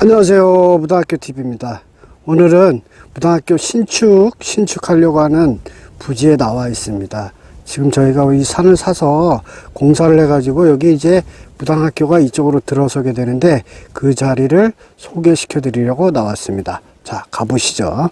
안녕하세요. 무당학교 TV입니다. 오늘은 무당학교 신축, 신축하려고 하는 부지에 나와 있습니다. 지금 저희가 이 산을 사서 공사를 해 가지고 여기 이제 무당학교가 이쪽으로 들어서게 되는데 그 자리를 소개시켜 드리려고 나왔습니다. 자, 가보시죠.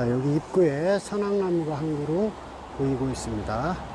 자, 여기 입구에 선악나무가 한 그루 보이고 있습니다.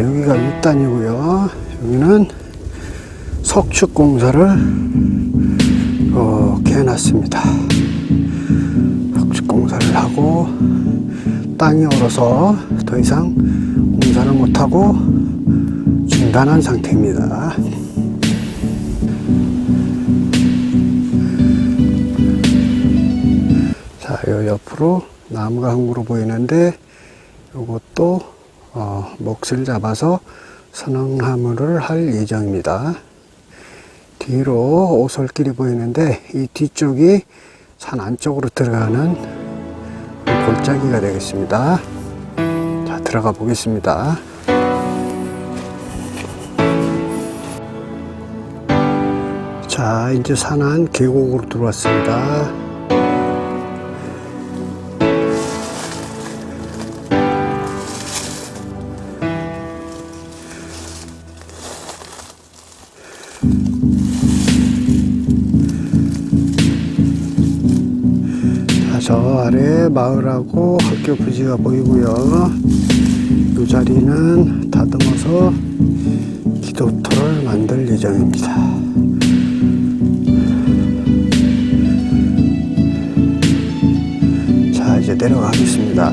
자, 여기가 6단이고요. 여기는 석축 공사를 이렇게 해놨습니다. 석축 공사를 하고 땅이 얼어서 더 이상 공사를 못하고 중단한 상태입니다. 자, 요 옆으로 나무가 한 그루 보이는데 요것도 어, 몫을 잡아서 선흥나무를 할 예정입니다. 뒤로 오솔길이 보이는데 이 뒤쪽이 산 안쪽으로 들어가는 골짜기가 되겠습니다. 자, 들어가 보겠습니다. 자, 이제 산안 계곡으로 들어왔습니다. 저 아래 마을하고 학교 부지가 보이고요. 이 자리는 다듬어서 기도터를 만들 예정입니다. 자, 이제 내려가겠습니다.